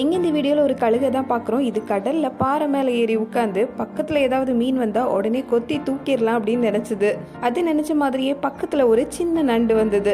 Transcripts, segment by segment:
எங்கே இந்த வீடியோவில் ஒரு கழுகை தான் பார்க்குறோம் இது கடலில் பாறை மேலே ஏறி உட்காந்து பக்கத்தில் ஏதாவது மீன் வந்தால் உடனே கொத்தி தூக்கிடலாம் அப்படின்னு நினச்சிது. அது நினச்ச மாதிரியே பக்கத்தில் ஒரு சின்ன நண்டு வந்தது.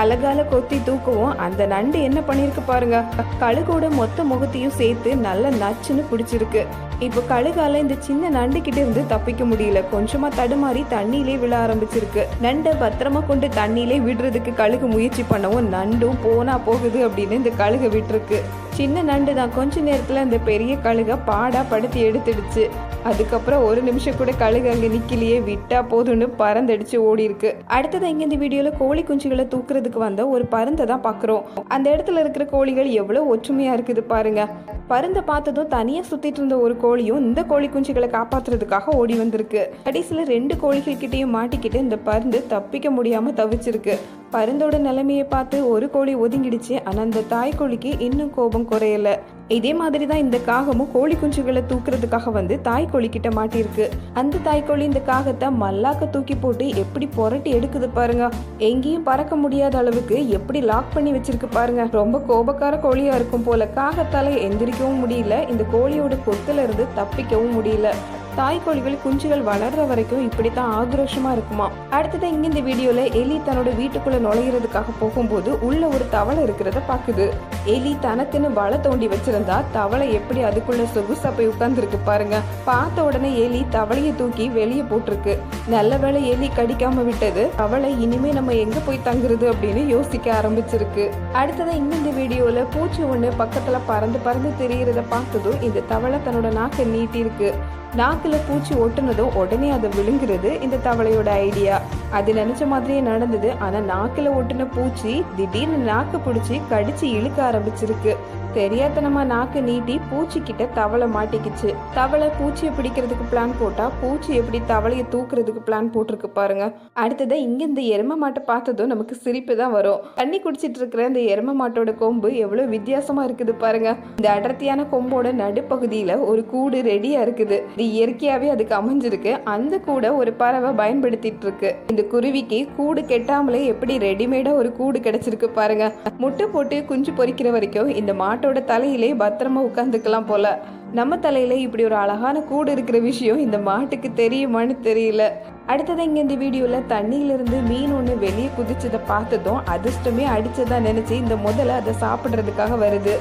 அழகால கொத்தி தூக்கவும். அந்த நண்டு என்ன பண்ணிருக்கு பாருங்க. கழுகோட மொத்த முகத்தையும் சேர்த்து நல்ல நச்சுன்னு பிடிச்சிருக்கு. இப்போ கழுகால இந்த சின்ன நண்டு கிட்ட இருந்து தப்பிக்க முடியல. கொஞ்சமா தடுமாறி தண்ணியிலே விழ ஆரம்பிச்சிருக்கு. நண்டை பத்திரமா கொண்டு தண்ணியிலே விடுறதுக்கு கழுகு முயற்சி பண்ணவும் நண்டும் போனா போகுது அப்படின்னு இந்த கழுகை விட்டுருக்கு. சின்ன நண்டு தான். கொஞ்ச நேரத்தில் அந்த பெரிய கழுகை பாடாக படுத்தி எடுத்துடுச்சு. அதுக்கப்புறம் ஒரு நிமிஷம் கூட கழுகு அங்கே நிக்கலையே விட்டா போதும்னு பறந்தடிச்சு ஓடி இருக்கு அடுத்தது இங்க இந்த வீடியோல கோழி குஞ்சுகளை தூக்குறதுக்கு வந்த ஒரு பருந்தை தான் பாக்குறோம். அந்த இடத்துல இருக்கிற கோழிகள் எவ்வளவு ஒற்றுமையா இருக்குது பாருங்க. பருந்தை பார்த்ததும் தனியா சுத்திட்டு இருந்த ஒரு கோழியும் இந்த கோழி குஞ்சுகளை காப்பாத்துறதுக்காக ஓடி வந்திருக்கு. கடைசியில ரெண்டு கோழிகள் கிட்டேயும் மாட்டிக்கிட்டு இந்த பருந்து தப்பிக்க முடியாம தவிச்சிருக்கு. பருந்தோட நிலைமையை பார்த்து ஒரு கோழி ஒதுங்கிடுச்சு. ஆனா அந்த தாய் கோழிக்கு இன்னும் கோபம் குறையல. இதே மாதிரி தான் இந்த காகமும் கோழி குஞ்சுகளை தூக்குறதுக்காக வந்து தாய் கோழி கிட்ட மாட்டிருக்கு அந்த தாய் கோழி இந்த காகத்தை மல்லாக்க தூக்கி போட்டு எப்படி புரட்டி எடுக்குது பாருங்க. எங்கேயும் பறக்க முடியாத அளவுக்கு எப்படி லாக் பண்ணி வச்சிருக்கு பாருங்க. ரொம்ப கோபக்கார கோழியா இருக்கும் போல காகத்தால எந்திரிக்கவும் முடியல. இந்த கோழியோட கொத்துல இருந்து தப்பிக்கவும் முடியல. தாய் கோழிகள் குஞ்சுகள் வளர்ற வரைக்கும் இப்படித்தான் ஆக்ரோஷமா இருக்குமா? அடுத்தது இங்க இந்த வீடியோல எலி தன்னோட வீட்டுக்குள்ள நுழையிறதுக்காக போகும்போது உள்ள ஒரு தவளை இருக்கிறத பாக்குது. எலி தனக்குன்னு வலை தோண்டி வச்சிருந்தா தவளை எப்படி அதுக்குள்ள சொகுசா போய் உட்கார்ந்துருக்கு பாருங்க. பார்த்த உடனே எலி தவளையை தூக்கி வெளியே போட்டிருக்கு. நல்ல வேளை எலி கடிக்காம விட்டது. தவளை இனிமே நம்ம எங்க போய் தங்குறது அப்படின்னு யோசிக்க ஆரம்பிச்சிருக்கு. அடுத்தது இங்க இந்த வீடியோல பூச்சி ஒண்ணு பக்கத்துல பறந்து பறந்து தெரிகிறத பார்த்ததும் இந்த தவளை தன்னோட நாக்கை நீட்டி இருக்கு நாக்கில் பூச்சி ஒட்டுனதும் உடனே அதை விழுங்குறது இந்த தவளையோட ஐடியா அது நினைச்ச மாதிரியே நடந்தது. ஆனா நாக்குல ஒட்டுன பூச்சி திடீர்னு நாக்கு பிடிச்சி கடிச்சு இழுக்க ஆரம்பிச்சிருக்கு. தெரியாதனமா நாக்கு நீட்டி பூச்சி கிட்ட தவளை மாட்டிக்கிச்சு. தவளை பூச்சியை பிடிக்கிறதுக்கு பிளான் போட்டா பூச்சி எப்படி தவளையை தூக்குறதுக்கு பிளான் போட்டிருக்கு பாருங்க. அடுத்தது இங்க இந்த எரும மாட்டை பார்த்ததும் நமக்கு சிரிப்பு தான் வரும். தண்ணி குடிச்சிட்டு இருக்கிற இந்த எரும மாட்டோட கொம்பு எவ்வளவு வித்தியாசமா இருக்குது பாருங்க. இந்த அடர்த்தியான கொம்போட நடுப்பகுதியில ஒரு கூடு ரெடியா இருக்குது. இது இயற்கையாவே அதுக்கு அமைஞ்சிருக்கு. அந்த கூடை ஒரு பறவை பயன்படுத்திட்டு இருக்கு. இந்த குருவிக்கு கூடு கெட்டாமலே எப்படி ரெடிமேடா ஒரு கூடு கிடைச்சிருக்கு பாருங்க. முட்டை போட்டு குஞ்சு பொரிக்கிற வரைக்கும் இந்த மாட்டோட தலையிலே பத்திரமா உட்காந்துக்கலாம் போல. நம்ம தலையில இப்படி ஒரு அழகான கூடு இருக்கிற விஷயம் இந்த மாட்டுக்கு தெரியுமான்னு தெரியல. அடுத்தது இங்க இந்த வீடியோல தண்ணியில இருந்து மீன் ஒண்ணு வெளியே குதிச்சதை பார்த்ததும் அதிர்ஷ்டமே அடிச்சதா நினைச்சு இந்த முதல்ல அதை சாப்பிடுறதுக்காக வருது.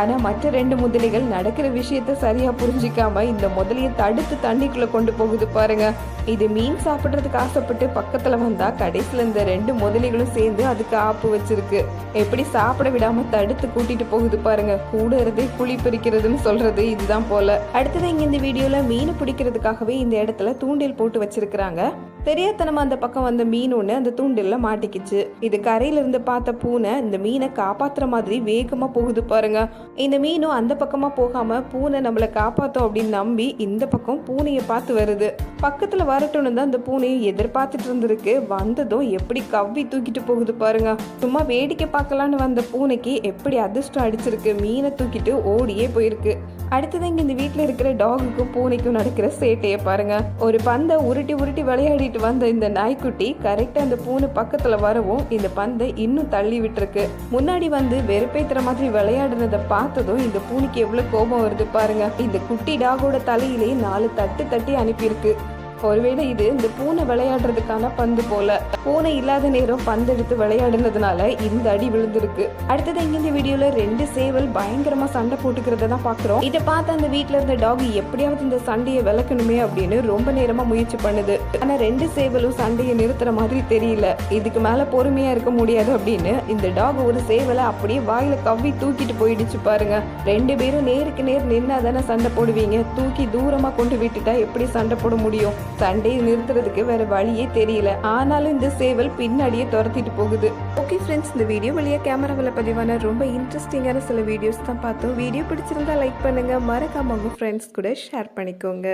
ஆனா மற்ற ரெண்டு முதலைகள் நடக்கிற விஷயத்த சரியா புரிஞ்சிக்காம இந்த முதலையை தடுத்து தண்ணிக்குள்ள கொண்டு போகுது பாருங்க. இது மீன் சாப்பிடுறதுக்கு ஆசைப்பட்டு பக்கத்துல வந்தா கடைசியில இந்த ரெண்டு முதலைகளும் சேர்ந்து அதுக்கு ஆப்பு வச்சிருக்கு. எப்படி சாப்பிட விடாம தடுத்து கூட்டிட்டு போகுது பாருங்க. கூட இருந்தே குழி பிரிக்கிறதுன்னு சொல்றது இதுதான் போல. அடுத்தது இங்க இந்த வீடியோல மீன் பிடிக்கிறதுக்காகவே இந்த இடத்துல தூண்டில் போட்டு வச்சிருக்கிறாங்க. தெரியாதனமா அந்த பக்கம் வந்த மீன் ஒண்ணு அந்த தூண்டில்ல மாட்டிக்கிச்சு. இது கரையில இருந்து பார்த்த பூனை இந்த மீனை காப்பாத்துற மாதிரி வேகமா போகுது பாருங்க. இந்த மீனும் அந்த பக்கமா போகாம பூனை நம்மளை காப்பாத்தோம் அப்படின்னு நம்பி இந்த பக்கம் பூனையை பார்த்து வருது. பக்கத்துல வரட்டும்னு தான் அந்த பூனையை எதிர்பார்த்துட்டு இருந்திருக்கு. வந்ததும் எப்படி கவ்வி தூக்கிட்டு போகுது பாருங்க. சும்மா வேடிக்கை பார்க்கலான்னு வந்த பூனைக்கு எப்படி அதிர்ஷ்டம் அடிச்சிருக்கு. மீனை தூக்கிட்டு ஓடியே போயிருக்கு. அடுத்தது இங்க இந்த வீட்டில் இருக்கிற டாகுக்கும் பூனைக்கும் நடக்கிற சேட்டையை பாருங்க. ஒரு பந்தை உருட்டி உருட்டி விளையாடிட்டு வந்த இந்த நாய்க்குட்டி கரெக்டா அந்த பூனை பக்கத்துல வரவும் இந்த பந்தை இன்னும் தள்ளி விட்டுருக்கு. முன்னாடி வந்து வெறுப்பேத்துற மாதிரி விளையாடுனதை பார்த்ததும் இந்த பூனைக்கு எவ்வளவு கோபம் வருது பாருங்க. இந்த குட்டி டாகோட தலையிலே நாலு தட்டு தட்டி அனுப்பியிருக்கு. ஒருவேளை இது இந்த பூனை விளையாடுறதுக்கான பந்து போல. பூனை இல்லாத நேரம் பந்து எடுத்து விளையாடுனதுனால இந்த அடி விழுந்திருக்கு. அடுத்தது இங்க இந்த வீடியோல ரெண்டு சேவல் பயங்கரமா சண்டை போட்டுக்கிறத தான் பாக்குறோம். இதை பார்த்து அந்த வீட்ல இருந்த டாக் எப்படியாவது இந்த சண்டையை விளக்கணுமே அப்படின்னு ரொம்ப நேரமா முயற்சி பண்ணுது. ஆனா ரெண்டு சேவலும் சண்டையை நிறுத்துற மாதிரி தெரியல. இதுக்கு மேல பொறுமையா இருக்க முடியாது அப்படின்னு இந்த டாக் ஒரு சேவலை அப்படியே வாயில கவ்வி தூக்கிட்டு போயிடுச்சு பாருங்க. ரெண்டு பேரும் நேருக்கு நேர் நின்னா தானே சண்டை போடுவீங்க. தூக்கி தூரமா கொண்டு விட்டுட்டா எப்படி சண்டை போட முடியும்? சண்டையை நிறுத்துறதுக்கு வேற வழியே தெரியல. ஆனாலும் இந்த சேவல் பின்னாடியே துரத்திட்டு போகுது. ஓகே ஃப்ரெண்ட்ஸ் இந்த வீடியோ வழியா கேமராவில் பதிவான ரொம்ப இன்ட்ரெஸ்டிங்கான சில வீடியோஸ் தான் பார்த்தோம். வீடியோ பிடிச்சிருந்தா லைக் பண்ணுங்க. மறக்காம உங்க ஃப்ரெண்ட்ஸ் கூட ஷேர் பண்ணிக்கோங்க.